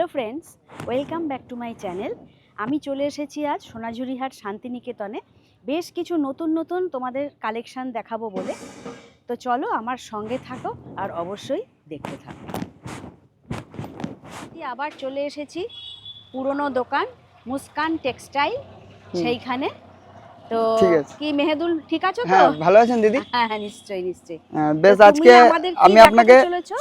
Hello friends welcome back to my channel আমি চলে এসেছি আজ সোনাঝুরিহাট শান্তিনিকেতনে। বেশ কিছু নতুন নতুন তোমাদের কালেকশান দেখাবো বলে। তো চলো আমার সঙ্গে থাকো আর অবশ্যই দেখতে থাকো। আবার চলে এসেছি। পুরনো দোকান মুস্কান টেক্সটাইল সেইখানে তো কি মেহেদুল ঠিক আছো তো? হ্যাঁ ভালো আছেন দিদি? হ্যাঁ হ্যাঁ নিশ্চয়ই নিশ্চয়ই। বেশ আজকে আমি আপনাকে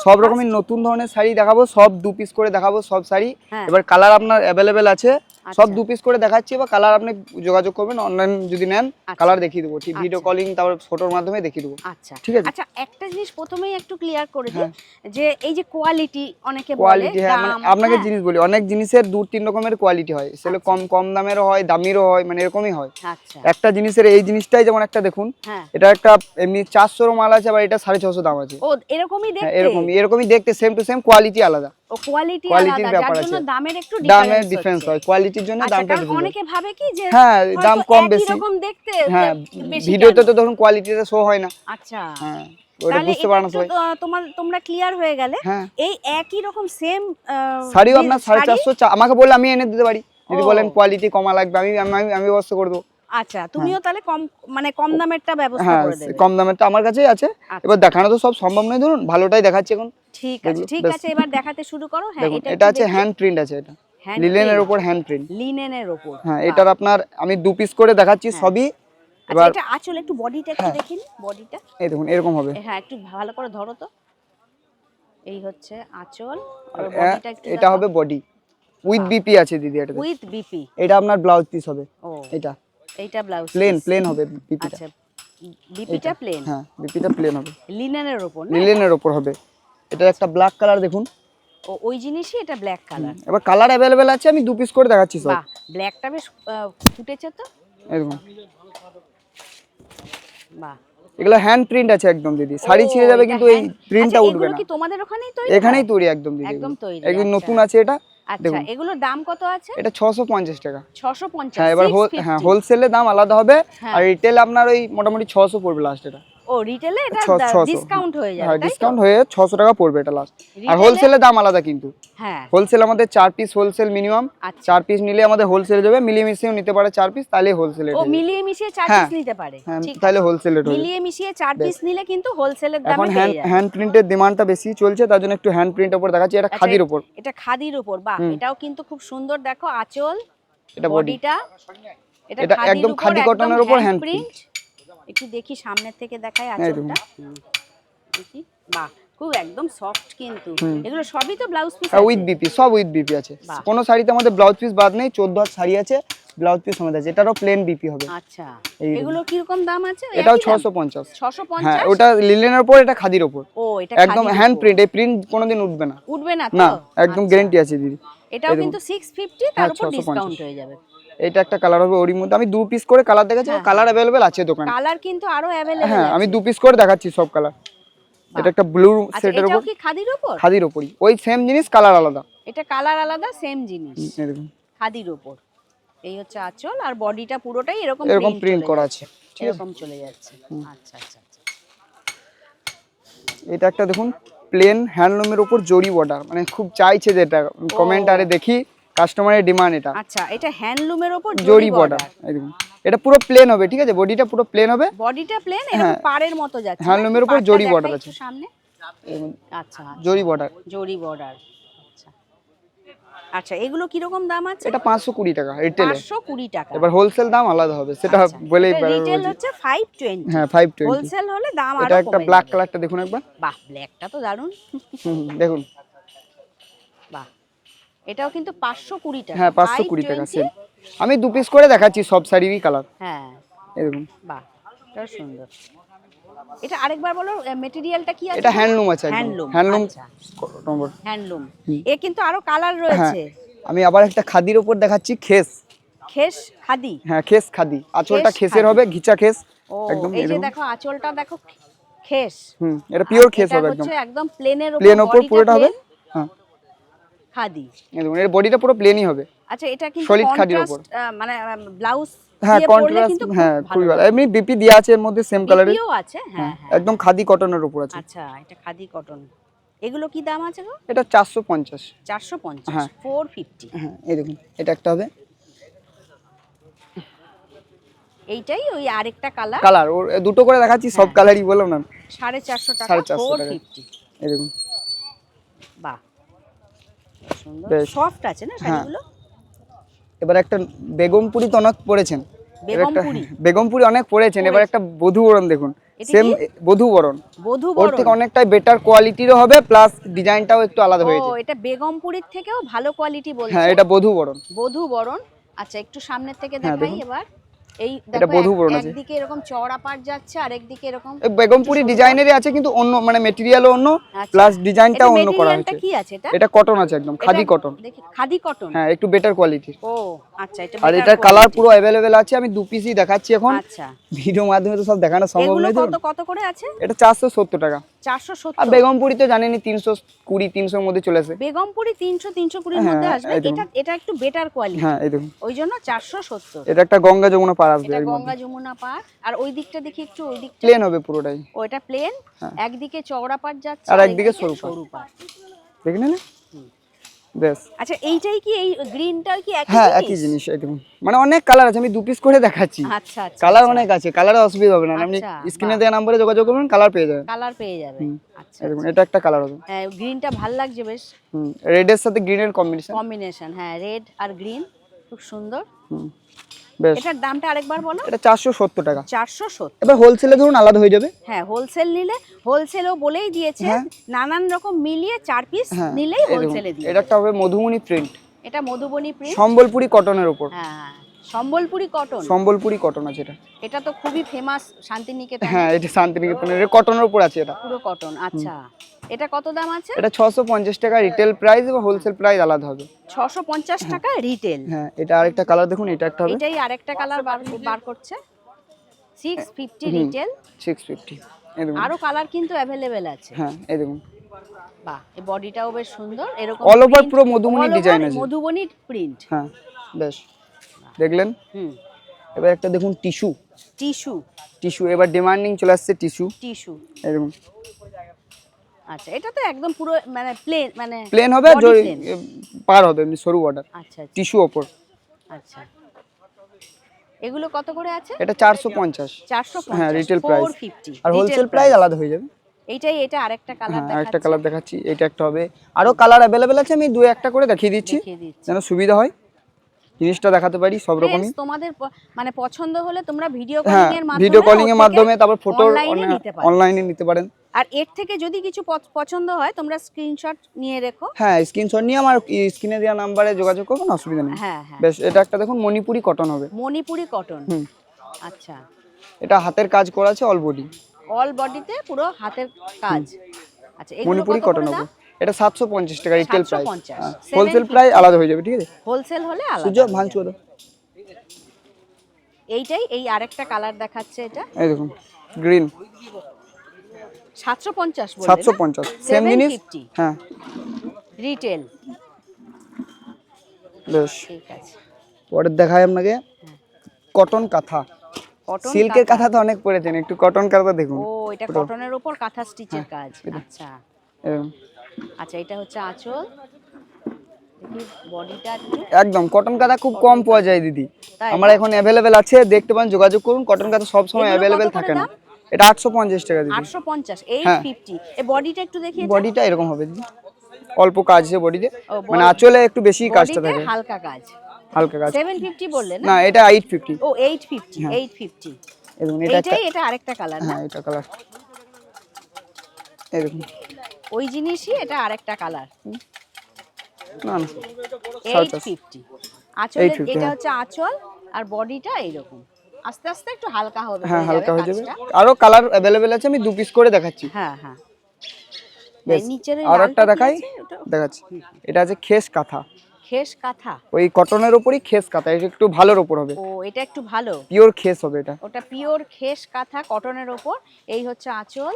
সব রকমের নতুন ধরনের শাড়ি দেখাবো সব দু পিস করে দেখাবো সব শাড়ি। হ্যাঁ। এবার কালার আপনার অ্যাভেলেবেল আছে। সব আচ্ছা। দু পিস করে দেখাচ্ছি বা কালার আপনি যোগাযোগ করবেন অনলাইন যদি নেন আচ্ছা। কালার দেখিয়ে দেবো ঠিক ভিডিও আচ্ছা। কলিং তারপর ফটোর মাধ্যমে দেখিয়ে দেবো আচ্ছা ঠিক আছে আচ্ছা একটা জিনিস প্রথমেই একটু ক্লিয়ার করে দিই হ্যাঁ। যে এই যে কোয়ালিটি অনেকে বলে কোয়ালিটি হ্যাঁ মানে আপনাকে হ্যাঁ, জিনিস বলি অনেক জিনিসের দু তিন রকমের কোয়ালিটি হয় সেগুলো আচ্ছা। কম কম দামেরও হয় দামিরও হয় মানে এরকমই হয় আচ্ছা একটা জিনিসের এই জিনিসটাই যেমন একটা দেখুন হ্যাঁ এটা একটা এমনি চারশোর মাল আছে আবার এটা সাড়ে ছশো দাম আছে ও এরকমই এরকমই এরকমই দেখতে সেম টু সেম কোয়ালিটি আলাদা ও কোয়ালিটি আলাদা যার জন্য দামের একটু দামের ডিফারেন্স হয় কোয়ালিটির জন্য আচ্ছা দামটা অনেকে ভাবে কি যে হ্যাঁ দাম কম বেশি। রকম দেখতে হ্যাঁ ভিডিওতে তো ধরুন কোয়ালিটিটা শো হয় না। আচ্ছা। হ্যাঁ ওটা বুঝতে পারে না সবাই। তোমার তোমরা ক্লিয়ার হয়ে গেলে হ্যাঁ। এই একই রকম সেম শাড়িও আপনার সাড়ে চারশো চা- আমাকে বললে আমি এনে দিতে পারি। যদি বলেন কোয়ালিটি কমা লাগবে আমি আমি আমি ব্যবস্থা করে দেবো। আচ্ছা তুমিও তাহলে কম মানে কম দামেরটা ব্যবস্থা হ্যাঁ করে দেবে। কম দামেরটা আমার কাছেই আছে। আচ্ছা, এবার দেখানো তো সব সম্ভব নয় ধরুন ভালোটাই দেখাচ্ছি এখন। ঠিক আছে ঠিক আছে এবার দেখাতে শুরু করো। হ্যাঁ এটা এটা আছে হ্যান্ড প্রিন্ট আছে এটা। লিলেনের উপর হ্যান্ড প্রিন্ট লিনেনের উপর। হ্যাঁ এটার আপনার আমি দু পিস করে দেখাচ্ছি হ্যাঁ। সবই। আচ্ছা এবার এটা আঁচল একটু বডিটা একটু হ্যাঁ। দেখিনি বডিটা এই দেখুন এরকম হবে। হ্যাঁ একটু ভালো করে ধরো তো। এই হচ্ছে আঁচল। আর বডিটা একটু এটা হবে বডি উইথ বিপি আছে দিদি এটা উইথ বিপি এটা আপনার ব্লাউজ পিস হবে। ও। এটা। এইটা ব্লাউজ প্লেন প্লেন হবে বিপিটা আচ্ছা বিপিটা প্লেন হ্যাঁ বিপিটা প্লেন হবে। লিনেনের উপর না? লিলেনের ওপর হবে। এটা একটা ব্ল্যাক কালার দেখুন। ও ওই জিনিসই এটা ব্ল্যাক কালার এবার কালার অ্যাভেলেবেল আছে আমি দু পিস করে দেখাচ্ছি সব। ব্ল্যাকটা বেশ ফুটেছে তো? দেখুন। বাহ। এগুলো হ্যান্ড প্রিন্ট আছে একদম দিদি। শাড়ি ছিঁড়ে যাবে কিন্তু এই প্রিন্টটা আচ্ছা, উঠবে এগুলো না। কি তোমাদের ওখানেই তৈরি? এখানেই তৈরি একদম দিদি। একদম এগুলো। তৈরি, একদম আচ্ছা। নতুন আছে এটা। আচ্ছা এগুলোর দাম কত আছে? এটা ছশো পঞ্চাশ টাকা। ছশো পঞ্চাশ হ্যাঁ এবার হ্যাঁ হোলসেলে দাম আলাদা হবে হ্যাঁ। আর রিটেল আপনার ওই মোটামুটি 600 পড়বে লাস্ট এটা। ও রিটেলে এটা ডিসকাউন্ট হয়ে যাবে হ্যাঁ ডিসকাউন্ট হয়ে ছশো টাকা পড়বে এটা লাস্ট আর হোলসেলে দাম আলাদা কিন্তু। হ্যাঁ। হোলসেল আমাদের চার পিস হোলসেল মিনিমাম আচ্ছা। চার পিস নিলে আমাদের হোলসেল যাবে মিলিয়ে মিশিয়েও নিতে পারে চার পিস তাহলে হোলসেল ও মিলিয়ে মিশিয়ে চার হ্যাঁ। পিস নিতে পারে। হ্যাঁ ঠিক তাহলে। হোলসেল রেট হবে মিলিয়ে মিশিয়ে চার পিস নিলে কিন্তু হোলসেলের এখন দামে যাবে। হ্যান্ড প্রিন্টের ডিমান্ডটা বেশি চলছে তার জন্য একটু হ্যান্ড প্রিন্ট ওপর দেখাচ্ছি এটা আচ্ছা, খাদির ওপর এটা খাদির উপর বাহ এটাও কিন্তু খুব সুন্দর দেখো আঁচল এটা বডিটা এটা একদম খাদি কটনের উপর হ্যান্ড print। একটু দেখি সামনের থেকে দেখায় এই আঁচলটা। দেখি বাহ খুব একদম সফট কিন্তু। এগুলো সবই তো ব্লাউজ পিস উইথ বিপি সব উইথ বিপি আছে। কোনো শাড়িতে আমাদের ব্লাউজ পিস বাদ নেই চোদ্দ হাত শাড়ি আছে ব্লাউজ পিস সমেত আছে। এটারও প্লেন বিপি হবে। আচ্ছা। এগুলো কীরকম দাম আছে? এটাও ছশো পঞ্চাশ। ছশো হ্যাঁ পঞ্চাশ ওটা লিলেনের ওপর এটা খাদির ওপর ও এটা একদম হ্যান্ড প্রিন্ট এই প্রিন্ট কোনোদিন উঠবে না। উঠবে না তো? না একদম আচ্ছা। গ্যারেন্টি আছে দিদি। এটাও কিন্তু সিক্স ফিফটি তার হ্যাঁ, উপর ডিসকাউন্ট হয়ে যাবে। এটা একটা কালার হবে ওরই মধ্যে। আমি দু পিস করে কালার দেখাচ্ছি হ্যাঁ, কালার অ্যাভেলেবেল আছে দোকানে। কালার কিন্তু আরও অ্যাভেলেবল হ্যাঁ আমি দু পিস করে দেখাচ্ছি সব কালার এটা একটা ব্লু আচ্ছা সেটের উপর। কি খাদির উপর? খাদির ওপরই ওই সেম জিনিস কালার আলাদা। এটা কালার আলাদা সেম জিনিস। হুম, এই দেখুন খাদির উপর। এই হচ্ছে আঁচল আর বডিটা পুরোটাই এরকম এরকম প্রিন্ট করা আছে। ঠিক এরকম চলে যাচ্ছে। আচ্ছা আচ্ছা আচ্ছা। এটা একটা দেখুন প্লেন হ্যান্ডলুমের উপর জরি বর্ডার মানে খুব চাইছে যেটা। কমেন্ট আরে দেখি। কাস্টমারের ডিমান্ড এটা। আচ্ছা এটা হ্যান্ডলুমের উপর জরি বর্ডার দেখুন এটা পুরো প্লেন হবে ঠিক আছে? বডিটা পুরো প্লেন হবে। বডিটা প্লেন এরকম হ্যাঁ। পাড়ের মতো যাচ্ছে। হ্যান্ডলুমের উপর জরি একটু আছে। সামনে। আচ্ছা জরি বর্ডার জরি বর্ডার আচ্ছা। আচ্ছা এগুলো কীরকম দাম আছে? এটা পাঁচশো কুড়ি টাকা রিটেলে পাঁচশো কুড়ি টাকা। এবার হোলসেল দাম আলাদা হবে সেটা বলেই রিটেল হচ্ছে ফাইভ টোয়েন্টি হ্যাঁ ফাইভ টোয়েন্টি হোলসেল হলে দাম এটা একটা ব্ল্যাক কালারটা দেখুন একবার। বাহ ব্ল্যাকটা তো হুম, দেখুন। এটাও কিন্তু পাঁচশো কুড়ি টাকা। হ্যাঁ পাঁচশো কুড়ি টাকা 520 সেম আমি দু পিস করে দেখাচ্ছি সব শাড়িরই কালার হ্যাঁ। দেখুন বাহ এটাও সুন্দর। এটা আরেকবার বলো মেটেরিয়ালটা কি আছে? এটা হ্যান্ডলুম আছে হ্যান্ডলুম হ্যান্ডলুম আচ্ছা। নম্বর। হ্যান্ডলুম এ কিন্তু আরও কালার রয়েছে। আমি আবার একটা খাদির উপর দেখাচ্ছি খেস। খেস খাদি? হ্যাঁ খেস খাদি। আঁচলটা খেসের হবে ঘিচা খেস। একদম এই যে দেখো আঁচলটা দেখো খেস। হুম এটা পিওর খেস হবে একদম। একদম প্লেনের উপর প্লেন bodyটা পুরোটা হবে? হ্যাঁ খাদি। এই এর বডিটা পুরো প্লেনই হবে। আচ্ছা এটা কিন্তু Solid খাদির কন্ট্রাস্ট মানে ব্লাউজ হ্যাঁ কন্ট্রাস্ট হ্যাঁ খুবই ভালো। এমনি বিপি দেওয়া আছে এর মধ্যে সেম কালারের BPO আছে হ্যাঁ হ্যাঁ একদম খাদি কটনের উপর আছে। আচ্ছা এটা খাদি কটন এগুলো কি দাম আছে গো? এটা চারশো পঞ্চাশ। চারশো পঞ্চাশ হ্যাঁ। ফোর ফিফটি হ্যাঁ এই দেখুন এটা একটা হবে। এইটাই ওই আরেকটা কালার কালার ওর দুটো করে দেখাচ্ছি সব হ্যাঁ। কালারই বললাম না। সাড়ে চারশো টাকা সাড়ে চারশো ফোর টাকা। ফিফটি এই দেখুন। বাহ। সুন্দর। সফট আছে না হ্যাঁ। শাড়িগুলো? এবার একটা বেগমপুরি তো অনেক পড়েছেন। বেগমপুরি? বেগমপুরি অনেক পড়েছেন। এবার একটা বধূ বরণ দেখুন। সেম? বধূ বরণ। ওর থেকে অনেকটাই বেটার কোয়ালিটিরও হবে প্লাস ডিজাইনটাও একটু আলাদা ও হয়েছে। এটা বেগমপুরীর থেকেও ভালো কোয়ালিটি বলছে। হ্যাঁ এটা বধূ বরণ। বধু বরণ। আচ্ছা একটু সামনের থেকে হ্যাঁ, দেখাই এবার। এই দেখো আছে। একদিকে এরকম চওড়া পাট যাচ্ছে আর একদিকে এরকম বেগমপুরি ডিজাইনেরই আছে কিন্তু অন্য মানে মেটেরিয়ালও অন্য আচ্ছা। প্লাস ডিজাইনটা অন্য করা হয়েছে। কি আছে এটা? এটা কটন আছে একদম খাদি কটন খাদি কটন হ্যাঁ একটু বেটার কোয়ালিটির ও আচ্ছা এটা আর এটার কালার পুরো আছে আমি দু পিসই দেখাচ্ছি এখন। আচ্ছা। ভিডিও মাধ্যমে তো সব দেখানো সম্ভব নয় কত কত করে আছে? এটা চারশো সত্তর টাকা। চারশো সত্তর। বেগমপুরি তো তিনশো কুড়ি তিনশোর মধ্যে চলে আসে। বেগমপুরি তিনশো তিনশো কুড়ির হ্যাঁ, মধ্যে আসবে। এটা এটা একটু বেটার কোয়ালিটি হ্যাঁ এই দেখুন। ওই জন্য চারশো সত্তর। এটা একটা গঙ্গা যমুনা পার আসবে এটা গঙ্গা যমুনা পার আর ওই দিকটা দেখি একটু ওই দিক প্লেন হবে পুরোটাই। প্লেন হ্যাঁ। একদিকে চওড়া পাট যাচ্ছে আর একদিকে সরু সরু পাট দেখলেন না বেশ আচ্ছা এইটাই কি এই গ্রিনটাও কি একই হ্যাঁ একই জিনিস একদম। মানে অনেক কালার আছে আমি দু পিস করে দেখাচ্ছি। আচ্ছা আচ্ছা কালার অনেক আছে কালারে অসুবিধা হবে না। আপনি আচ্ছা, স্ক্রিনে দেওয়া নাম্বারে যোগাযোগ করবেন কালার পেয়ে যাবেন। কালার পেয়ে যাবেন। আচ্ছা দেখুন এটা একটা কালার হবে। হ্যাঁ গ্রিনটা ভালো লাগছে বেশ। হুম রেডের সাথে গ্রিনের কম্বিনেশন কম্বিনেশন হ্যাঁ রেড আর গ্রিন খুব সুন্দর। হুম। এটার দামটা আরেকবার বলো। এটা চারশো সত্তর টাকা। চারশো সত্তর। এবার হোলসেলে ধরুন আলাদা হয়ে যাবে। হ্যাঁ হোলসেল নিলে হোলসেলও বলেই দিয়েছে হ্যাঁ। নানান রকম মিলিয়ে চার পিস হ্যাঁ নিলেই হোলসেলে দিয়ে এটা একটা হবে মধুমণি প্রিন্ট এটা মধুবনী প্রিন্ট সম্বলপুরি কটনের উপর। হ্যাঁ। সম্বলপুরি কটন সম্বলপুরি কটন আছে এটা। এটা তো খুবই ফেমাস শান্তিনিকেতন হ্যাঁ এটা শান্তিনিকেতনের কটনের উপর আছে এটা। পুরো কটন আচ্ছা। এটা কত দাম আছে? এটা ছশো পঞ্চাশ টাকা রিটেল প্রাইস এবং হোলসেল প্রাইস আলাদা হবে। ছশো পঞ্চাশ টাকা রিটেল হ্যাঁ এটা আরেকটা কালার দেখুন এটা একটা হবে। এটাই আরেকটা কালার বার বার করছে। সিক্স ফিফটি হুম। রিটেল সিক্স ফিফটি এই দেখুন। আরও কালার কিন্তু অ্যাভেলেবেল আছে। হ্যাঁ এই দেখুন। বাহ এই বডিটাও বেশ সুন্দর এরকম over print, পুরো মধুবনী design আছে। মধুবনী প্রিন্ট হ্যাঁ বেশ। দেখলেন? এবার একটা দেখুন টিস্যু। টিস্যু। টিস্যু এবার ডিমান্ডিং চলে আসছে টিস্যু। টিস্যু। দেখুন আচ্ছা এটা তো একদম পুরো মানে প্লেন মানে প্লেন হবে পার হবে এমনি সরু বর্ডার আচ্ছা আচ্ছা, টিস্যু ওপর। আচ্ছা। এগুলো কত করে আছে? এটা চারশো পঞ্চাশ। চারশো হ্যাঁ, retail ফোর price। আর হোলসেল প্রাইস আলাদা হয়ে যাবে। এইটাই এটা আরেকটা কালার হ্যাঁ আরেকটা কালার দেখাচ্ছি। এটা একটা হবে। আরও কালার অ্যাভেলেবেল আছে আমি দু একটা করে দেখিয়ে দিচ্ছি। দেখিয়ে দিচ্ছি। যেন সুবিধা হয়। জিনিসটা দেখাতে পারি সব রকমই। তোমাদের মানে পছন্দ হলে তোমরা ভিডিও হ্যাঁ কলিং এর মাধ্যমে ভিডিও কলিং এর মাধ্যমে তারপর ফটো। অনলাইনে নিতে পারেন। আর এর থেকে যদি কিছু পছন্দ হয় তোমরা স্ক্রিনশট নিয়ে রেখো। হ্যাঁ স্ক্রিনশট নিয়ে আমার স্ক্রিনে দেওয়া নাম্বারে যোগাযোগ করবেন অসুবিধা নেই। হ্যাঁ হ্যাঁ। বেশ এটা একটা দেখুন মণিপুরি কটন হবে। মণিপুরি কটন আচ্ছা। এটা হাতের কাজ করা আছে অল বডি অল বডিতে পুরো হাতের কাজ। আচ্ছা মণিপুরি কটন হবে। এটা সাতশো পঞ্চাশ টাকা রিটেল প্রাইস 750 হোলসেল প্রাইস আলাদা হয়ে যাবে ঠিক আছে? হোলসেল হলে আলাদা ভাঙচুর দাও। এইটাই এই আরেকটা কালার দেখাচ্ছে এটা। এই দেখুন গ্রিন সাতশো পঞ্চাশ সাতশো পঞ্চাশ সেম জিনিস? হ্যাঁ। রিটেল বেশ। ঠিক আছে। পরের দেখায় আপনাকে কটন কাঁথা। কটন সিল্কের কাঁথা। তো অনেক পড়েছেন একটু কটন কাঁথা দেখুন। ও এটা কটনের উপর কাঁথা স্টিচের কাজ। আচ্ছা। এরকম। আচ্ছা এটা হচ্ছে আঁচল। একদম কটন কাঁথা খুব কম পাওয়া যায় দিদি। আমার এখন অ্যাভেলেবেল আছে দেখতে পান যোগাযোগ করুন কটন কাঁথা সব সময় অ্যাভেলেবেল থাকে না। এটা আটশো পঞ্চাশ টাকা দিদি। আটশো পঞ্চাশ এইট হ্যাঁ। বডিটা একটু দেখি। বডিটা এরকম হবে দিদি। অল্প কাজ আছে বডিতে। মানে আঁচলে একটু বেশি কাজটা থাকে। হালকা কাজ। হালকা কাজ। সেভেন ফিফটি বললে না? না এটা এইট ফিফটি ও এইট ফিফটি এইট ফিফটি দেখুন এটা এটা আরেকটা কালার না? হ্যাঁ এটা কালার দেখুন ওই জিনিসই এটা আরেকটা কালার না না। এইট ফিফটি আঁচলের 850, এটা হ্যাঁ। হচ্ছে আঁচল আর বডিটা এইরকম আস্তে আস্তে একটু হালকা হবে হ্যাঁ হালকা হয়ে যাবে। আরও কালার অ্যাভেলেবেল আছে আমি দু পিস করে দেখাচ্ছি। হ্যাঁ হ্যাঁ। নিচের আর একটা দেখাই। দেখাচ্ছি। এটা আছে খেস কাঁথা। খেস কাঁথা? ওই কটনের ওপরই খেস কাঁথা এটা একটু ভালোর ওপর হবে। ও এটা একটু ভালো। পিওর খেস হবে এটা। ওটা পিওর খেস কাঁথা কটনের ওপর এই হচ্ছে আঁচল।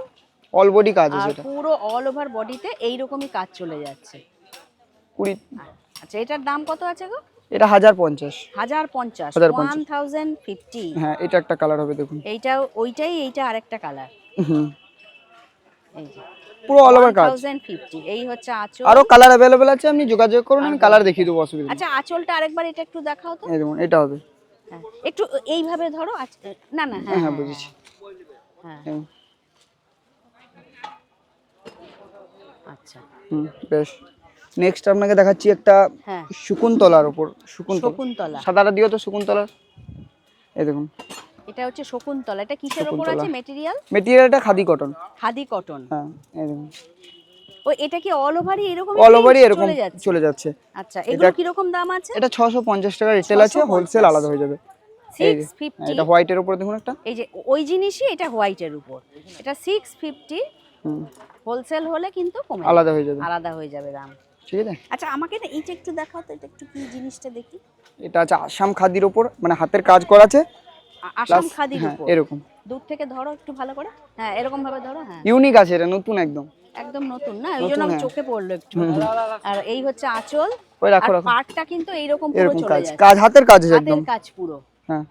অল বডি কাজ আর আছে এটা পুরো অল ওভার বডিতে এইরকমই কাজ চলে যাচ্ছে। কুড়ি আচ্ছা এটার দাম কত আছে গো? এটা হাজার পঞ্চাশ। হাজার পঞ্চাশ হাজার ওয়ান পঞ্চাশ। থাউজেন্ড ফিফটি হ্যাঁ এটা একটা কালার হবে দেখুন। এইটা ওইটাই এইটা আরেকটা কালার হুম। এই যে পুরো অল ওভার কাজ। এই হচ্ছে আঁচল। আরও কালার আছে আপনি যোগাযোগ করুন আমি কালার দেখিয়ে দেবো অসুবিধা আচ্ছা আঁচলটা আরেকবার এটা একটু দেখাও তো। এই দেখুন এটা হবে। হ্যাঁ একটু এইভাবে ধরো না না হ্যাঁ হ্যাঁ হ্যাঁ বুঝেছি। হ্যাঁ। আচ্ছা। হুম বেশ। নেক্সট আপনাকে দেখাচ্ছি একটা হ্যাঁ। শকুন্তলার উপর শকুন্তলা। শকুন্তলা। সাদাটা দিও তো শকুন্তলার এই দেখুন। এটা হচ্ছে শকুন্তলা। এটা কিসের শকুন্তলা। আছে মেটেরিয়াল মেটেরিয়ালটা খাদি কটন খাদি কটন হ্যাঁ এই দেখুন। ও এটা কি অল ওভারই এরকম অল ওভারই এরকম চলে যাচ্ছে। আচ্ছা এগুলো কি রকম দাম আছে? এটা ছশো পঞ্চাশ টাকা রিটেল আছে হোলসেল আলাদা হয়ে যাবে। 650 হ্যাঁ, এটা হোয়াইটের উপর দেখুন একটা। এই যে ওই জিনিসই এটা হোয়াইটের উপর। এটা সিক্স ফিফটি হুম, হোলসেল হলে কিন্তু কমে আলাদা হয়ে যাবে। আলাদা হয়ে যাবে দাম। ঠিক আছে? আচ্ছা আমাকে না এইটা একটু দেখাও তো এটা একটু কি জিনিসটা দেখি? এটা আছে আসাম খাদির উপর মানে হাতের কাজ করা আছে। আসাম খাদির হ্যাঁ উপর। এরকম। দূর থেকে ধরো একটু ভালো করে। হ্যাঁ এরকম ভাবে ধরো হ্যাঁ। ইউনিক আছে এটা নতুন একদম। একদম নতুন না? ওই জন্য হ্যাঁ। চোখে পড়ল একটু। আর এই হচ্ছে আঁচল। ওই রাখো রাখো। পাটটা কিন্তু এইরকম পুরো চলে কাজ কাজ হাতের কাজ একদম হাতের কাজ পুরো। হ্যাঁ।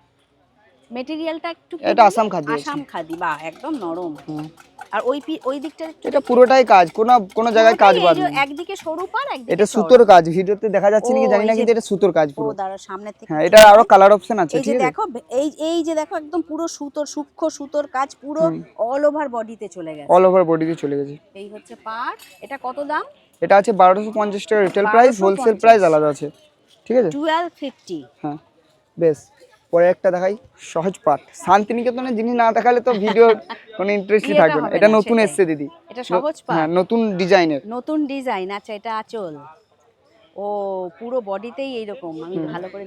মেটেরিয়ালটা একটু এটা আসাম খাদি আসাম খাদি বাহ একদম নরম। হুম। আর ওই ওই দিকটা এটা পুরোটাই কাজ কোনো কোনো জায়গায় কাজ বাদ নেই। একদিকে সরু পার একদিকে এটা সুতোর কাজ ভিডিওতে দেখা যাচ্ছে নাকি জানি না কিন্তু এটা সুতোর কাজ পুরো। দাঁড়া সামনে থেকে হ্যাঁ এটা আরও কালার অপশন আছে ঠিক আছে? দেখো এই এই যে দেখো একদম পুরো সুতোর সূক্ষ্ম সুতোর কাজ পুরো অল ওভার বডিতে চলে গেছে। অল ওভার বডিতে চলে গেছে। এই হচ্ছে পাট এটা কত দাম? এটা আছে বারোশো পঞ্চাশ টাকা রিটেল প্রাইস হোলসেল প্রাইস আলাদা আছে ঠিক আছে? টুয়েলভ ফিফটি হ্যাঁ বেশ। পরে একটা দেখাই সহজ পাঠ। শান্তিনিকেতনের জিনিস না দেখালে তো ভিডিও কোনো ইন্টারেস্টই থাকবে না। এটা নতুন এসছে দিদি। এটা সহজ পাঠ হ্যাঁ নতুন ডিজাইনের। নতুন ডিজাইন আচ্ছা এটা আঁচল। ও পুরো বডিতেই এইরকম। আমি ভালো করে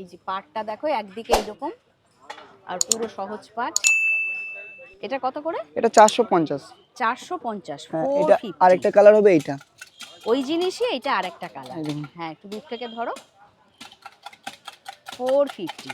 এই যে পাটটা দেখো একদিকে এইরকম। আর পুরো সহজ পাট এটা কত করে? এটা চারশো পঞ্চাশ। চারশো পঞ্চাশ হ্যাঁ এটা আরেকটা কালার হবে এইটা। ওই জিনিসই এটা আরেকটা কালার হ্যাঁ একটু দূর থেকে ধরো। Four fifty.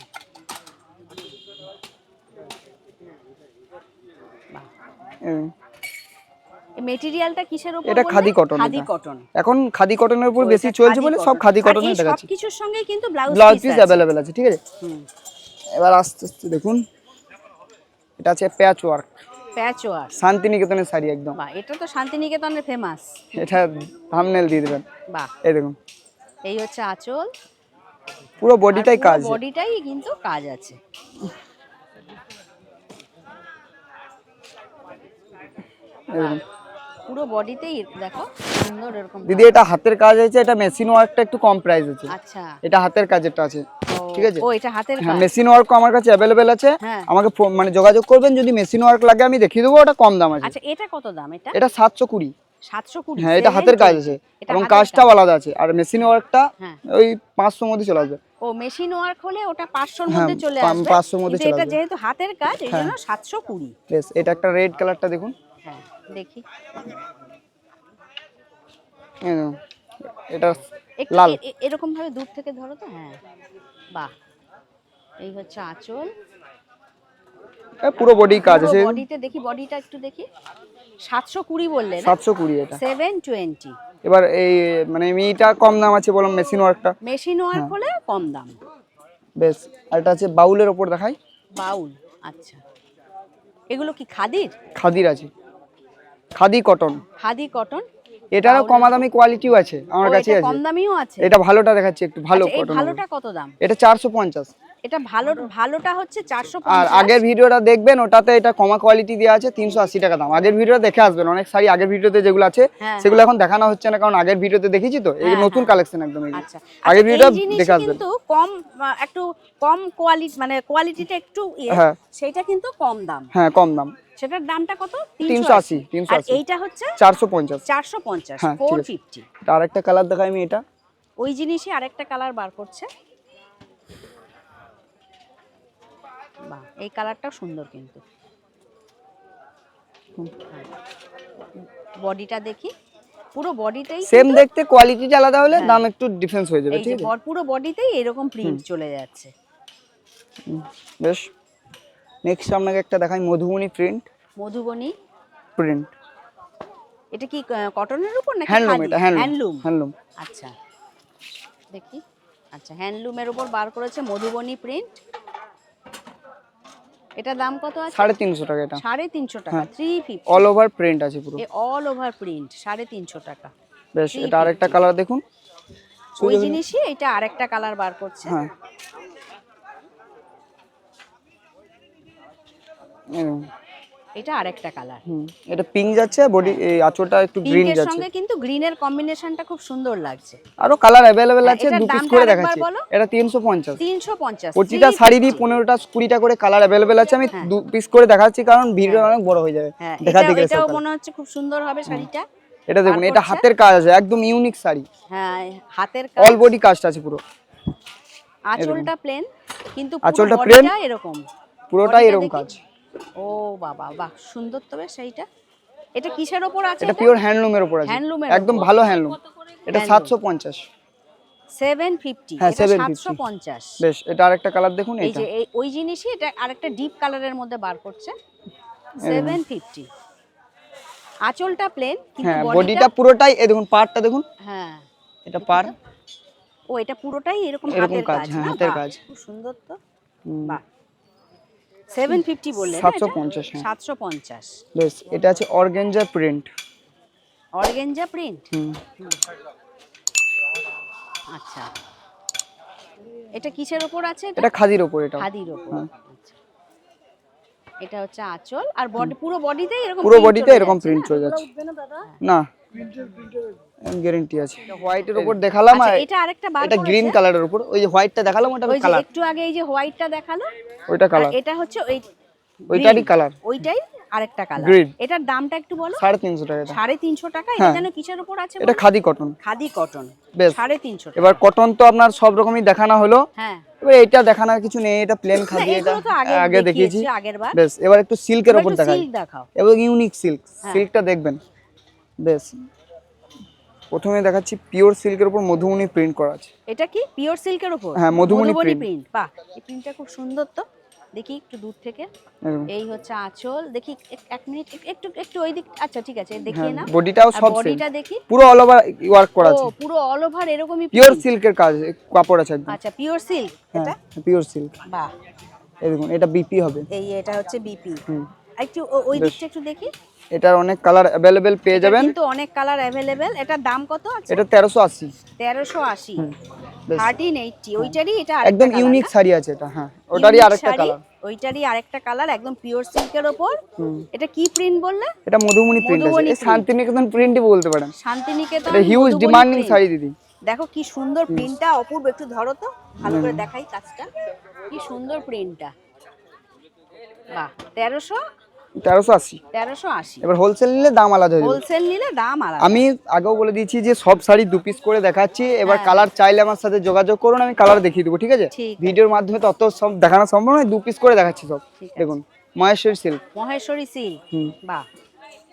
মেটেরিয়ালটা কিসের উপর এটা? খাদি cotton খাদি কটন এখন খাদি কটনের উপর বেশি চলছে বলে সব খাদি কটনের দেখাচ্ছি। কিছুর সঙ্গে কিন্তু ব্লাউজ ব্লাউজ পিস অ্যাভেলেবেল আছে। ঠিক আছে? হুম। এবার আস্তে আস্তে দেখুন। এটা আছে প্যাচ ওয়ার্ক প্যাচ ওয়ার্ক শান্তিনিকেতনের শাড়ি একদম। বাহ এটা তো শান্তিনিকেতনের ফেমাস এটা থামনেল দিয়ে দেবেন। বাহ। এই দেখুন। এই হচ্ছে আঁচল। পুরো বডিটাই কাজ। বডিটাই কিন্তু কাজ আছে। পুরো বডিতেই দেখো সুন্দর এরকম দিদি এটা হাতের কাজ আছে এটা মেশিন ওয়ার্কটা একটু কম প্রাইস আছে আচ্ছা। এটা হাতের কাজেরটা আছে ঠিক আছে? ও এটা হাতের হ্যাঁ কাজ। মেশিন ওয়ার্কও আমার কাছে অ্যাভেলেবেল আছে। হ্যাঁ। আমাকে মানে যোগাযোগ করবেন যদি মেশিন ওয়ার্ক লাগে আমি দেখিয়ে দেবো ওটা কম দাম আছে। আচ্ছা এটা কত দাম এটা? এটা সাতশো কুড়ি সাতশো কুড়ি হ্যাঁ এটা হাতের কাজ আছে। এবং কাজটাও আলাদা আছে। আর মেশিন ওয়ার্কটা হ্যাঁ। ওই পাঁচশোর মধ্যে চলে আসবে। ও মেশিন ওয়ার্ক হলে ওটা পাঁচশোর হ্যাঁ, মধ্যে চলে আসবে। 500 মধ্যে চলে এটা যেহেতু হাতের কাজ এই। জন্য সাতশো কুড়ি। বেশ এটা একটা রেড কালারটা দেখুন। হ্যাঁ দেখি। এই এটা লাল। এরকম ভাবে দূর থেকে ধরো তো হ্যাঁ। বাহ এই হচ্ছে আঁচল। পুরো বডি কাজ আছে। বডিতে দেখি বডিটা একটু দেখি। সাতশো কুড়ি বললে সাতশো কুড়ি এটা। Seven twenty. এবার এই মানে মিটা কম দাম আছে বললাম মেশিন ওয়ার্কটা। মেশিন ওয়ার্ক হ্যাঁ। হলে কম দাম। বেশ আর এটা আছে বাউলের ওপর দেখাই। বাউল আচ্ছা। এগুলো কি খাদির? খাদির আছে। খাদি কটন। খাদি কটন। এটারও কমা দামি কোয়ালিটিও আছে আমার কাছে আছে। কম দামিও আছে? এটা ভালোটা দেখাচ্ছি একটু ভালো আচ্ছা, কটন ভালোটা কত দাম? এটা চারশো পঞ্চাশ। এটা ভালো ভালোটা হচ্ছে চারশো আর আগের ভিডিওটা দেখবেন ওটাতে এটা কমা কোয়ালিটি দেওয়া আছে তিনশো আশি টাকা দাম। আগের ভিডিওটা দেখে আসবেন অনেক শাড়ি আগের ভিডিওতে যেগুলো আছে হ্যাঁ, সেগুলো এখন দেখানো হচ্ছে না কারণ আগের ভিডিওতে দেখেছি তো এই হ্যাঁ, নতুন হ্যাঁ। কালেকশন একদম এই আচ্ছা। আগের আচ্ছা, ভিডিওটা দেখে আসবেন। কিন্তু কম একটু কম কোয়ালিটি মানে কোয়ালিটিটা একটু ইয়ে হ্যাঁ। সেটা কিন্তু কম দাম। হ্যাঁ কম দাম। সেটার দামটা কত? তিনশো আশি তিনশো আর আশি। এইটা হচ্ছে চারশো পঞ্চাশ। চারশো পঞ্চাশ হ্যাঁ, ঠিক ফোর আছে। ফিফটি এটা আরেকটা কালার দেখাই আমি এটা। ওই জিনিসই আরেকটা কালার বার করছে। বাহ এই কালারটাও সুন্দর কিন্তু। বডিটা দেখি পুরো বডিটাই সেম দেখতে কোয়ালিটিটা আলাদা হলে দাম একটু ডিফারেন্স হয়ে যাবে হ্যাঁ। ঠিক আছে পুরো বডিতেই এরকম প্রিন্ট চলে যাচ্ছে। বেশ। নেক্সট আপনাকে একটা দেখাই মধুবনী প্রিন্ট মধুবনী? প্রিন্ট এটা কি কটনের উপর নাকি হ্যান্ডলুম এটা হ্যান্ডলুম হ্যান্ডলুম আচ্ছা। দেখি। আচ্ছা হ্যান্ডলুমের উপর বার করেছে মধুবনী প্রিন্ট এটা দাম কত আছে? সাড়ে তিনশো টাকা এটা। সাড়ে তিনশো টাকা হ্যাঁ। Three fifty all over print আছে পুরো। অল ওভার প্রিন্ট সাড়ে তিনশো টাকা। বেশ এটা আরেকটা কালার দেখুন। ওই জিনিসই এটা আরেকটা কালার বার করছে। হ্যাঁ। এরকম। এটা আরেকটা কালার এটা পিঙ্ক যাচ্ছে বডি আঁচলটা একটু গ্রিন যাচ্ছে। সঙ্গে কিন্তু গ্রিনের কম্বিনেশনটা খুব সুন্দর লাগছে। আরও কালার হ্যাঁ, আছে দু পিস করে দেখাচ্ছি। এটা তিনশো পঞ্চাশ। তিনশো পঞ্চাশ প্রতিটা শাড়িরই পনেরোটা কুড়িটা করে কালার অ্যাভেলেবেল আছে। আমি হ্যাঁ। দু পিস করে দেখাচ্ছি কারণ ভিডিও অনেক বড় হয়ে যাবে। হ্যাঁ দেখাতে গেলে এটাও মনে হচ্ছে খুব সুন্দর হবে শাড়িটা। এটা দেখুন এটা হাতের কাজ আছে একদম ইউনিক শাড়ি। হ্যাঁ হাতের অল বডি কাজটা আছে পুরো। আঁচলটা প্লেন কিন্তু আঁচলটা বডিটা এরকম। পুরোটাই এরকম কাজ। ও বাবা বাহ সুন্দর তবে সেইটা এটা কিসের ওপর আছে এটা পিওর হ্যান্ডলুমের উপর আছে। হ্যান্ডলুমের একদম ভালো হ্যান্ডলুম এটা? Handloom। সাতশো পঞ্চাশ। সেভেন ফিফটি হ্যাঁ, 750 বেশ এটা আরেকটা কালার দেখুন এই যে এই ওই জিনিসই এটা আরেকটা ডিপ কালারের মধ্যে বার করছে। সেভেন ফিফটি আঁচলটা প্লেন কিন্তু হ্যাঁ বডিটা পুরোটাই এই দেখুন পার্টটা দেখুন। হ্যাঁ। এটা পার ও এটা পুরোটাই এরকম হাতের কাজ, কাজ হ্যাঁ, হাতের কাজ। খুব সুন্দর তো। বাহ সেভেন ফিফটি বললেন। সাতশো পঞ্চাশ হ্যাঁ। সাতশো পঞ্চাশ। বেশ এটা আছে অর্গেঞ্জা প্রিন্ট অর্গেঞ্জা প্রিন্ট আচ্ছা। এটা কিসের ওপর আছে? এটা খাদির ওপর এটা। খাদির ওপর হ্যাঁ। আচ্ছা। এটা হচ্ছে আঁচল। আর বডি পুরো বডিতেই এরকম পুরো বডিতে এরকম প্রিন্ট? চলে যাচ্ছে। না। গ্যারেন্টি আছে। হোয়াইটের উপর দেখালাম আর এটা আরেকটা বার এটা গ্রিন কালারের উপর। ওই যে হোয়াইটটা দেখালাম ওটা কালার একটু আগে এই যে হোয়াইটটা দেখাল ওইটা কালার এটা হচ্ছে ওই ওইটারই কালার ওইটাই আরেকটা কালার এটার দামটা একটু বলো? সাড়ে তিনশো টাকা এটা। সাড়ে তিনশো টাকা? এটা। যেন কিসের উপর আছে এটা খাদি কটন খাদি কটন বেশ। সাড়ে তিনশো টাকা। এবার কটন তো আপনার সব রকমই দেখানো হলো। হ্যাঁ। এবার এটা দেখানোর কিছু নেই এটা প্লেন খাদি এটা আগে দেখিয়েছি। দেখিয়েছি আগের বার। বেশ এবার একটু সিল্কের উপর দেখাই। সিল্ক দেখাও। এবং ইউনিক সিল্ক। সিল্কটা দেখবেন। বেশ। প্রথমে দেখাচ্ছি পিওর সিল্কের উপর মধুমণি প্রিন্ট করা আছে। এটা কি? পিওর সিল্কের উপর? হ্যাঁ, print। প্রিন্ট বাহ এই প্রিন্টটা খুব সুন্দর তো। দেখি একটু দূর থেকে। এই হচ্ছে আঁচল। দেখি এক- মিনিট একটু একটু ওই দিক আচ্ছা ঠিক আছে দেখিয়ে না হ্যাঁ বডিটাও সব বডিটা দেখি। পুরো অল ওভার ওয়ার্ক করা আছে। পুরো অল ওভার এরকমই পিওর সিল্কের কাজ কাপড় আছে একদম। আচ্ছা পিওর সিল্ক এটা? হ্যাঁ পিওর সিল্ক বাহ। এই দেখুন এটা বিপি হবে। এই এটা হচ্ছে বিপি হুম। একটু ওই দিকটা একটু দেখি। এটার অনেক কালার অ্যাভেলেবেল পেয়ে যাবেন। কিন্তু অনেক কালার অ্যাভেলেবেল এটার দাম কত আছে? এটা তেরোশো আশি। তেরোশো আশি। বেশ। থার্টিন এইটটি ওইটারই এটা একদম ইউনিক শাড়ি আছে এটা হ্যাঁ। ওটারই আরেকটা কালার ওইটারই আরেকটা কালার একদম পিওর সিল্কের হুম। এটা কি প্রিন্ট বললে? এটা মধুমণি প্রিন্ট আছে। এই শান্তিনিকেতন প্রিন্টই বলতে পারেন। শান্তিনিকেতন এটা হিউজ ডিমান্ডিং শাড়ি দিদি। দেখো কি সুন্দর প্রিন্টটা অপূর্ব একটু ধরো তো। ভালো করে দেখাই কাজটা। কি সুন্দর প্রিন্টটা বাহ তেরোশো তেরোশো আশি। তেরোশো আশি। এবার হোলসেল নিলে দাম আলাদা হয়ে হোলসেল নিলে দাম আলাদা। আমি আগেও বলে দিয়েছি যে সব শাড়ি দু পিস করে দেখাচ্ছি। এবার হ্যাঁ। কালার চাইলে আমার সাথে যোগাযোগ করুন আমি কালার দেখিয়ে দেবো ঠিক আছে? ভিডিওর মাধ্যমে তত অত সব দেখানো সম্ভব নয় দু পিস করে দেখাচ্ছি সব। দেখুন মহেশ্বরী সিল্ক মহেশ্বরী সিল্ক হুম। বাহ।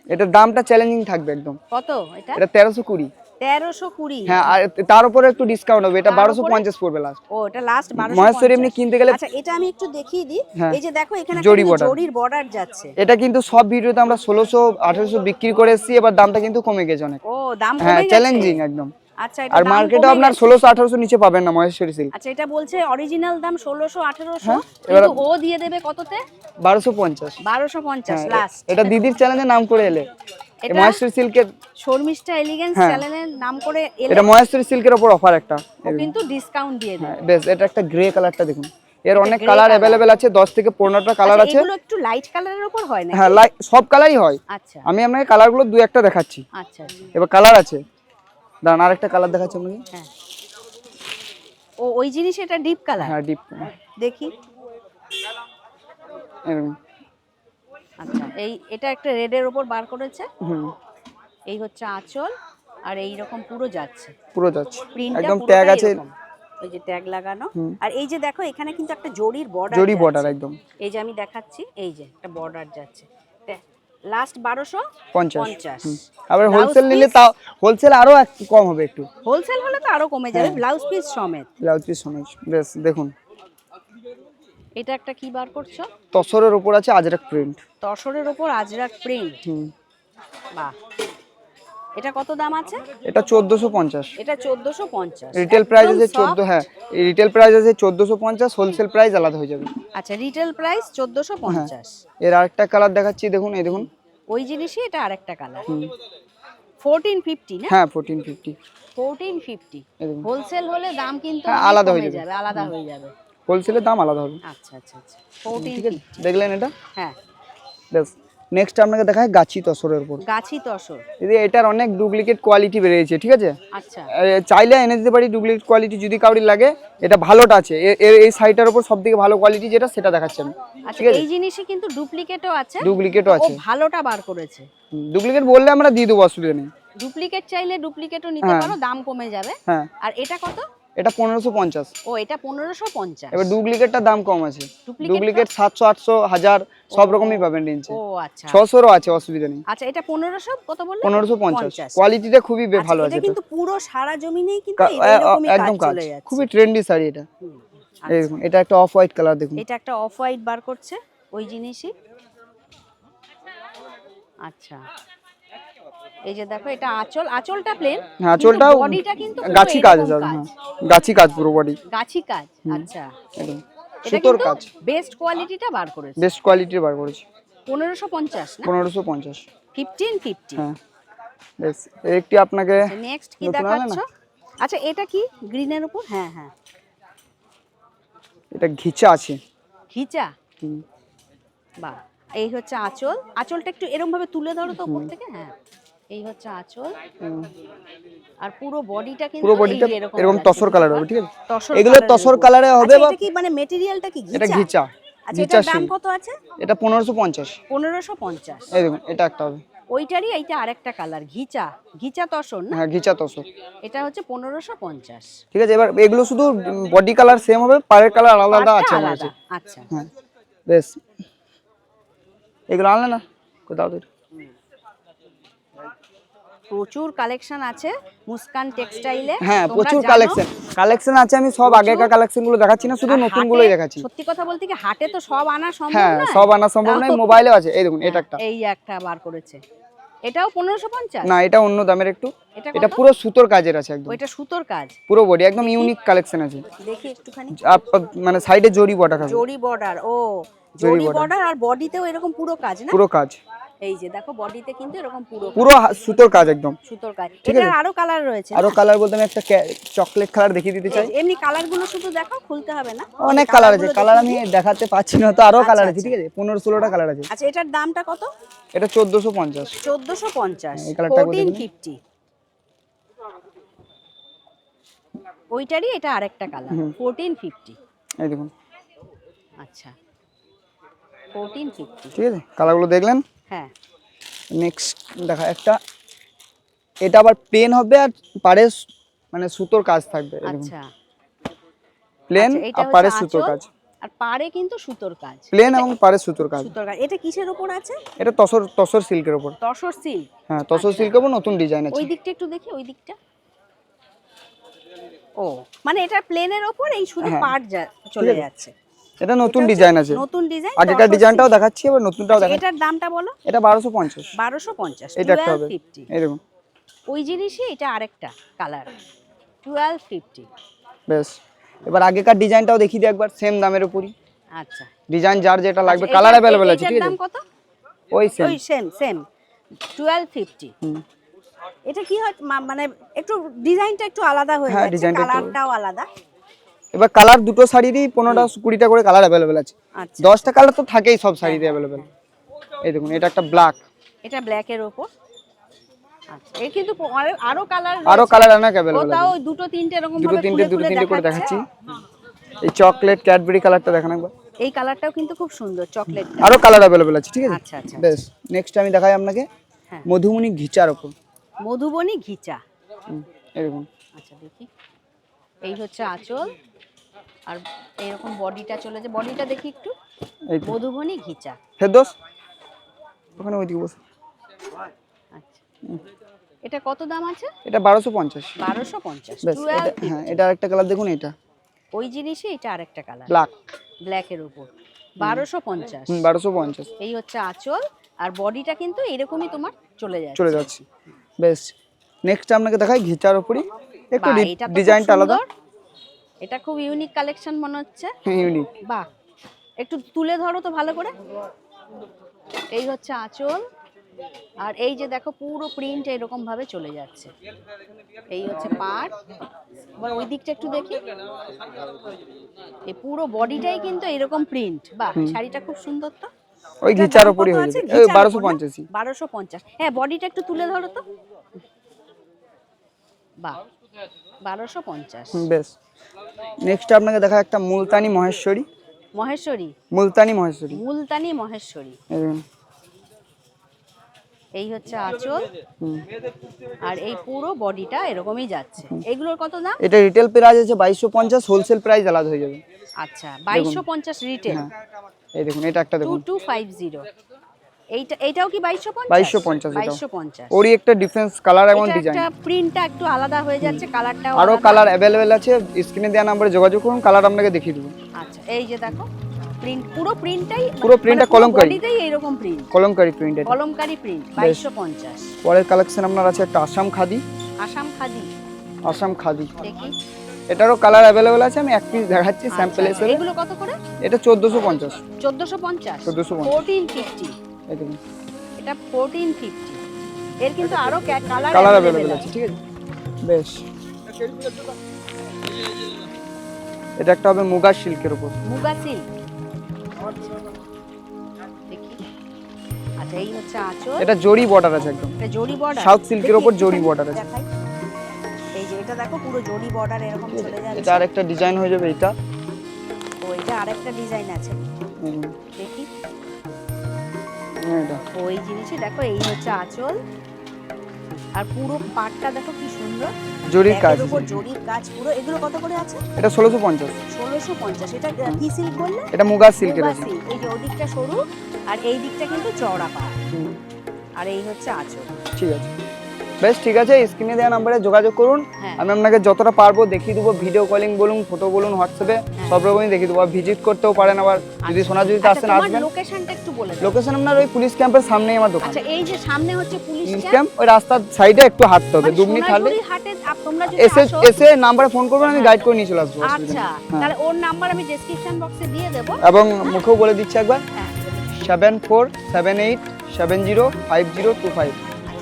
এটার দামটা চ্যালেঞ্জিং থাকবে একদম। কত এটা? এটা তেরোশো কুড়ি। তেরোশো কুড়ি। হ্যাঁ আর তার উপরে একটু ডিসকাউন্ট হবে। এটা বারোশো পঞ্চাশ পড়বে লাস্ট ও এটা লাস্ট মহেশ্বরী এমনি কিনতে গেলে আচ্ছা এটা আমি একটু দেখিয়ে দিই। হ্যাঁ। এই যে দেখো এখানে জরি কিন্তু জরির বর্ডার যাচ্ছে। এটা কিন্তু সব ভিডিওতে আমরা ষোলোশো আঠারোশো বিক্রি করে এসেছি এবার দামটা কিন্তু কমে গেছে অনেক। ও দাম হ্যাঁ চ্যালেঞ্জিং একদম। আচ্ছা আর মার্কেটে আপনার গেছে। ষোলোশো আঠারোশো নিচে পাবেন না মহেশ্বরী সিল্ক। আচ্ছা এটা বলছে অরিজিনাল দাম ষোলোশো আঠেরোশো। হ্যাঁ, এবার- কিন্তু ও দিয়ে দেবে কততে? বারোশো পঞ্চাশ। বারোশো পঞ্চাশ হ্যাঁ, লাস্ট এটা দিদির চ্যানেলে নাম করে এলে। মহেশ্বরী সিল্কের শর্মিষ্ঠা এলিগেন্স। চ্যানেলের নাম করে এলে এটা মহেশ্বরী সিল্কের ওপর অফার একটা। কিন্তু ডিসকাউন্ট দিয়ে দেবে। হ্যাঁ বেশ এটা একটা গ্রে কালারটা দেখুন। এর অনেক কালার। অ্যাভেলেবেল আছে দশ থেকে পনেরোটা কালার আচ্ছা, আছে। এগুলো একটু লাইট কালারের উপর হয় না হ্যাঁ সব কালারই হয়। আচ্ছা। আমি আপনাকে কালারগুলো দু একটা দেখাচ্ছি। আচ্ছা আচ্ছা, এবার কালার আছে। দাঁড়ান আরেকটা কালার দেখাচ্ছি আপনাকে। হ্যাঁ। ও ওই জিনিস এটা ডিপ কালার হ্যাঁ ডিপ দেখি। আচ্ছা এই এটা একটা রেডের উপর বার করেছে? হুম। এই হচ্ছে আঁচল আর এই রকম পুরো যাচ্ছে। পুরো যাচ্ছে। একদম ট্যাগ আছে। ওই যে ট্যাগ লাগানো। আর এই যে দেখো এখানে কিন্তু একটা জরির বর্ডার জরি বর্ডার একদম। এই যে আমি দেখাচ্ছি এই যে একটা বর্ডার যাচ্ছে। লাস্ট বারোশো পঞ্চাশ। পঞ্চাশ। হুম। আবার হোলসেল নিলে তাও হোলসেল আরও একটু কম হবে একটু। হোলসেল হলে তো আরও কমে যাবে হ্যাঁ। ব্লাউজ পিস সমেত। ব্লাউজ পিস সমেত। বেশ দেখুন। এটা একটা কি বার করছ? তসরের ওপর আছে আজরাক প্রিন্ট তসরের ওপর আজরাক প্রিন্ট হুম। বাহ। এটা কত দাম আছে? এটা চোদ্দোশো পঞ্চাশ। এটা চোদ্দোশো পঞ্চাশ। রিটেল প্রাইস আছে চোদ্দ হ্যাঁ রিটেল প্রাইস আছে চোদ্দোশো পঞ্চাশ হোলসেল প্রাইস আলাদা হয়ে যাবে। আচ্ছা রিটেল প্রাইস চোদ্দোশো পঞ্চাশ। এর আরেকটা কালার দেখাচ্ছি দেখুন এই দেখুন। ওই জিনিসই এটা আরেকটা কালার হুম। ফোরটিন ফিফটি না? হ্যাঁ ফোরটিন ফিফটি ফোরটিন ফিফটি এই দেখুন। হোলসেল হলে দাম কিন্তু হ্যাঁ, আলাদা হয়ে যাবে। আলাদা হয়ে যাবে। হোলসেলের দাম আলাদা হবে। আচ্ছা আচ্ছা আচ্ছা। ফোরটিন ঠিক আছে দেখলেন এটা? হ্যাঁ। বেশ নেক্সট আপনাকে দেখায় গাছি তসরের উপর। গাছি তসর। যদি এটার অনেক ডুপ্লিকেট কোয়ালিটি বেরিয়েছে ঠিক আছে? আচ্ছা। চাইলে এনে দিতে পারি ডুপ্লিকেট কোয়ালিটি যদি কাউরি লাগে এটা ভালোটা আছে। এর এই সাইটার উপর সব থেকে ভালো কোয়ালিটি যেটা সেটা দেখাচ্ছি আমি। আচ্ছা এই জিনিসে কিন্তু ডুপ্লিকেটও আছে। ডুপ্লিকেটও ও আছে। ভালোটা বার করেছে। ডুপ্লিকেট বললে আমরা দিয়ে দেবো অসুবিধা নেই। ডুপ্লিকেট চাইলে ডুপ্লিকেটও নিতে হ্যাঁ। পারো দাম কমে যাবে। হ্যাঁ। আর এটা কত? এটা পনেরোশো পঞ্চাশ। ও এটা পনেরোশো পঞ্চাশ। এবার ডুপ্লিকেটটার দাম কম আছে। ডুপ্লিকেট সাতশো আটশো হাজার সব রকমই পাবেন রেঞ্জে। ও আচ্ছা। ছশোরও আছে অসুবিধা নেই। আচ্ছা এটা পনেরোশো কত বললে? পনেরোশো পঞ্চাশ। কোয়ালিটিটা খুবই আচ্ছা, ভালো আছে কিন্তু পুরো সারা জমিনেই কিন্তু একদম কাজ চলে যাচ্ছে। খুবই ট্রেন্ডি শাড়ি এটা। দেখুন এটা একটা অফ হোয়াইট কালার দেখুন। এটা একটা অফ হোয়াইট বার করছে ওই জিনিসই। আচ্ছা। এই যে দেখো এটা আঁচল আঁচলটা প্লেন হ্যাঁ আঁচলটাও বডিটা কিন্তু গাছি কাজ আছে হ্যাঁ। গাছি কাজ পুরো বডি গাছি কাজ আচ্ছা। সুতোর কাজ। বেস্ট কোয়ালিটিটা বার করেছে। বেস্ট কোয়ালিটির বার করেছি। পনেরোশো পঞ্চাশ না? পনেরোশো পঞ্চাশ। ফিফটিন ফিফটি হ্যাঁ। বেশ একটি আপনাকে নেক্সট কি নতুন দেখাচ্ছ? আচ্ছা এটা কি? গ্রিনের উপর? হ্যাঁ হ্যাঁ। এটা ঘিচা আছে। ঘিচা। বাহ। এই হচ্ছে আঁচল। আঁচলটা একটু এরকম ভাবে তুলে ধরো তো উপর থেকে হ্যাঁ। এই হচ্ছে আঁচল। আর পুরো বডিটা কিন্তু পুরো বডিটা এরকম তসর কালার হবে ঠিক আছে? এগুলো তসর। কালারে হবে আচ্ছা, বা এটা কি মানে মেটেরিয়ালটা কি এটা ঘিচা ঘিচা আচ্ছা দাম কত আছে? এটা পনেরোশো পঞ্চাশ। পনেরোশো পঞ্চাশ। এই দেখুন এটা একটা হবে। ওইটারই এইটা আরেকটা কালার ঘিচা ঘিচা তসর না? হ্যাঁ ঘিচা তসর। এটা হচ্ছে পনেরোশো পঞ্চাশ। ঠিক আছে এবার এগুলো শুধু বডি কালার সেম হবে পায়ের কালার আলাদা আলাদা আছে কাছে। আচ্ছা। হ্যাঁ বেশ। এগুলো আনলে না? কোথাও এটা। প্রচুর কালেকশন আছে মুস্কান টেক্সটাইলে হ্যাঁ প্রচুর কালেকশন কালেকশন আছে আমি সব আগেকার কালেকশনগুলো দেখাচ্ছি না শুধু নতুন গুলোই দেখাচ্ছি। সত্যি কথা বলতে কি হাটে তো সব আনা সম্ভব হ্যাঁ সব আনা সম্ভব নয় মোবাইলেও আছে। এই দেখুন এটা একটা। এই একটা বার করেছে। এটাও পনেরোশো পঞ্চাশ? না এটা অন্য দামের একটু। এটা এটা পুরো সুতোর কাজের আছে একদম। ওইটা সুতোর কাজ। পুরো বডি একদম ইউনিক কালেকশন আছে। দেখি একটুখানি। আপ- মানে সাইডে জরি বর্ডার হবে জরি বর্ডার ও। জরি বর্ডার আর বডিতেও এরকম পুরো কাজ না? পুরো কাজ। এই যে দেখো বডিতে কিন্তু এরকম পুরো পুরো সুতোর কাজ একদম। সুতোর কাজ। এটার আরও কালার রয়েছে। আরও কালার বলতে আমি একটা চকলেট কালার দেখিয়ে দিতে চাই। এমনি কালারগুলো শুধু দেখো খুলতে হবে না। অনেক কালার আছে। কালার আমি দেখাতে পাচ্ছি না তো আরও আচ্ছা, কালার আছে আচ্ছা। ঠিক আছে? পনেরো ষোলোটা কালার আছে। আচ্ছা এটার দামটা কত? এটা চোদ্দোশো পঞ্চাশ। চোদ্দশো পঞ্চাশ। এই নিন। ফিফটি ওইটারই এটা আরেকটা কালার ফোরটিন ফিফটি এই দেখুন। আচ্ছা। ফোরটিন ফিফটি ঠিক আছে? কালারগুলো দেখলেন? হ্যাঁ। নেক্সট দেখা একটা এটা আবার প্লেন হবে আর সু- মানে সুতোর কাজ থাকবে আচ্ছা। প্লেন আচ্ছা, আর পাড়ে সুতোর কাজ। আর পাড়ে কিন্তু সুতোর কাজ। প্লেন এবং পাড়ে সুতোর কাজ। সুতোর কাজ। এটা কিসের উপর আছে? এটা তসর তসর সিল্কের উপর। তসর সিল্ক। হ্যাঁ তসর সিল্কের উপর নতুন ডিজাইন আছে। ওই দিকটা একটু দেখি ওই দিকটা। ও মানে এটা প্লেনের ওপর এই শুধু হ্যাঁ। পাট চলে যাচ্ছে। এটা নতুন ডিজাইন আছে। নতুন ডিজাইন আগেকার ডিজাইনটাও দেখাচ্ছি এবার নতুনটাও দেখা এটার দামটা বলো? এটা বারোশো পঞ্চাশ। বারোশো পঞ্চাশ এটা একটা হবে। দেখুন ওই জিনিসই এটা আরেকটা কালার টুয়েলভ ফিফটি বেশ। এবার আগেকার ডিজাইনটাও দেখিয়ে দিই একবার সেম দামের উপরই। আচ্ছা। ডিজাইন যার যেটা লাগবে আচ্ছা, কালার অ্যাভেলেবেল এ- আছে ঠিক আছে? দাম কত? ওই সেম ওই সেম সেম টুয়েলভ ফিফটি হুম। এটা কি হয় মানে একটু ডিজাইনটা একটু আলাদা হয়ে হ্যাঁ, যাচ্ছে ডিজাইনটা কালারটাও আলাদা। এবার কালার দুটো শাড়িরই পনেরোটা কুড়িটা করে কালার অ্যাভেলেবেল আছে। আচ্ছা। দশটা কালার তো থাকেই সব শাড়িতে অ্যাভেলেবেল এই দেখুন এটা একটা ব্ল্যাক এটা ব্ল্যাকের ওপর। আচ্ছা এর কিন্তু প- আরো- আরও কালার আরও কালার অনেক অ্যাভেলেবেল ওটাও দুটো তিনটে এরকম দুটো তিনটে দুটো তিনটে করে দেখাচ্ছি? এই চকলেট ক্যাডবেরি কালারটা দেখান একবার। এই কালারটাও কিন্তু খুব সুন্দর চকলেট আরও কালার অ্যাভেলেবেল আছে ঠিক আছে? আচ্ছা আচ্ছা বেশ নেক্সট আমি দেখাই আপনাকে। হ্যাঁ। মধুমণি ঘিচার ওপর। মধুবনী ঘিচা। আচ্ছা দেখি। এই হচ্ছে আঁচল। আর এইরকম বডিটা চলে যে বডিটা দেখি একটু। মধুবনী ঘিচা। ফেরদোস ওখানে ওইদিকে বসে। আচ্ছা। এটা কত দাম আছে? এটা বারোশো পঞ্চাশ। বারোশো পঞ্চাশ। হ্যাঁ এটা আরেকটা কালার দেখুন এটা। ওই জিনিসই এটা আরেকটা কালার। ব্ল্যাক ব্ল্যাকের উপর। বারোশো পঞ্চাশ। হুম বারোশো পঞ্চাশ। এই হচ্ছে আঁচল আর বডিটা কিন্তু এরকমই তোমার চলে যায় চলে যাচ্ছে। বেশ নেক্সট আপনাকে দেখাই ঘিচার উপরই। একটু ডিজাইনটা আলাদা। এটা খুব ইউনিক কালেকশন মনে হচ্ছে। ইউনিক বাহ। একটু তুলে ধরো তো ভালো করে। এই হচ্ছে আঁচল। আর এই যে দেখো পুরো প্রিন্ট এরকম ভাবে চলে যাচ্ছে। এই হচ্ছে পাট এবার ওই দিকটা একটু দেখি। এই পুরো বডিটাই কিন্তু এরকম প্রিন্ট বাহ শাড়িটা খুব সুন্দর তো। ওই ঘিচার হয়ে? যাবে। উপর? পঞ্চাশি। বারোশো পঞ্চাশ। হ্যাঁ বডিটা একটু তুলে ধরো তো। বাহ। বারোশো পঞ্চাশ। বেশ। নেক্সট আপনাকে দেখা একটা মুলতানি মহেশ্বরী। মহেশ্বরী। মুলতানি মহেশ্বরী। মুলতানি মহেশ্বরী। এই হচ্ছে আঁচল। হুম। আর এই পুরো বডিটা এরকমই যাচ্ছে। এগুলোর কত দাম? এটা রিটেল প্রাইস আছে বাইশশো পঞ্চাশ হোলসেল প্রাইস আলাদা হয়ে যাবে। আচ্ছা বাইশশো পঞ্চাশ রিটেল হ্যাঁ। এই দেখুন এটা একটা টু দেখুন টু ফাইভ জিরো এইটা এইটাও কি বাইশশো পঞ্চাশ? 2250 এটাও। বাইশশো পঞ্চাশ। ওরই একটা ডিফারেন্স কালার এবং এটা ডিজাইন একটা প্রিন্টটা একটু আলাদা হয়ে যাচ্ছে কালারটাও আরও কালার অ্যাভেলেবেল আছে স্ক্রিনে দেওয়া নাম্বারে যোগাযোগ করুন কালার আপনাকে দেখিয়ে দেবো। আচ্ছা এই যে দেখো প্রিন্ট পুরো প্রিন্টটাই পুরো print টা কলমকারী। বডিতেই এরকম প্রিন্ট কলমকারি প্রিন্ট এটা। কলমকারি প্রিন্ট বাইশশো পঞ্চাশ। পরের কালেকশন আপনার আছে একটা আসাম খাদি। আসাম খাদি। আসাম খাদি। দেখি। এটারও কালার অ্যাভেলেবেল আছে আমি এক পিস দেখাচ্ছি স্যাম্পল আচ্ছা, হিসেবে এগুলো কত করে? এটা চোদ্দোশো পঞ্চাশ। চোদ্দশো পঞ্চাশ। 1450 ফোরটিন ফিফটি এই দেখুন এটা ফোরটিন ফিফটি এর কিন্তু আরও কালার কালার অ্যাভেলেবেল আছে। ঠিক আছে? বেশ। এটা একটা হবে মুগার সিল্কের উপর। মুগা সিল্ক। আচ্ছা এই হচ্ছে আঁচল। এটা জরি বর্ডার আছে একদম। এটা জরি বর্ডার silk এর ওপর জরি border আছে। এই যে এটা দেখো পুরো জরি বর্ডার এরকম চলে যাচ্ছে। আর একটা ডিজাইন হয়ে যাবে এটা ও এটা আরেকটা ডিজাইন আছে। দেখি। এটা ওই জিনিসই দেখো এই হচ্ছে আঁচল। আর পুরো পাটটা দেখো কি সুন্দর। জরির কাজ। জরির কাজ পুরো। এগুলো কত করে আছে? এটা ষোলোশো পঞ্চাশ। ষোলোশো পঞ্চাশ। এটা কি সিল্ক বললে? এটা মুগা সিল্কের আছে এই যে ওদিকটা সরু আর এই দিকটা কিন্তু চওড়া পা আর এই হচ্ছে আঁচল। ঠিক আছে। বেশ ঠিক আছে স্ক্রিনে দেওয়া নাম্বারে যোগাযোগ করুন। হ্যাঁ। আমি আপনাকে যতটা পারব দেখিয়ে দেবো ভিডিও কলিং বলুন ফটো বলুন হোয়াটসঅ্যাপে সব রকমই দেখিয়ে দেবো। ভিজিট করতেও পারেন আবার যদি সোনাঝুরিতে আচ্ছা আসেন আসবেন। লোকেশনটা একটু বলে লোকেশন আপনার ওই পুলিশ ক্যাম্পের সামনেই আমার দোকান। আচ্ছা এই যে সামনে হচ্ছে পুলিশ ক্যাম্প ওই রাস্তার সাইডে একটু হাঁটতে হবে দু মিনিট হাঁটলে। এসে এসে নাম্বারে ফোন করবেন আমি গাইড করে নিয়ে চলে আসব আচ্ছা হ্যাঁ। তাহলে ওর নাম্বার আমি ডেসক্রিপশন বক্সে দিয়ে দেবো। এবং মুখেও বলে দিচ্ছি একবার। Seven four seven eight seven zero five zero two five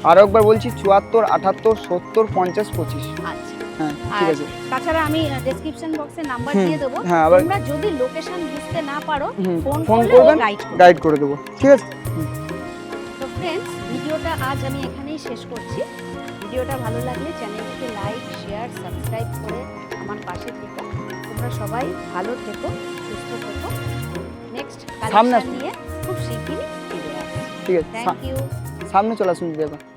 আরও একবার বলছি চুয়াত্তর আটাত্তর সত্তর পঞ্চাশ পঁচিশ। আচ্ছা। হ্যাঁ ঠিক আছে। তাছাড়া আমি ডেসক্রিপশন বক্সে নাম্বার দিয়ে দেবো। হ্যাঁ, আবার- তোমরা যদি লোকেশন বুঝতে না পারো ফোন ফোন করবেন গাইড করে দেবো। ঠিক আছে। তো ফ্রেন্ডস ভিডিওটা আজ আমি এখানেই শেষ করছি। ভিডিওটা ভালো লাগলে চ্যানেলটিকে লাইক শেয়ার সাবস্ক্রাইব করে আমার পাশে থেকো। তোমরা সবাই ভালো থেকো সুস্থ থেকো। নেক্সট সামনে কালেকশন নিয়ে খুব শিগগিরই ফিরে আসছি। ঠিক আছে থ্যাংক ইউ সামনে চলে আসুন দিদি একবার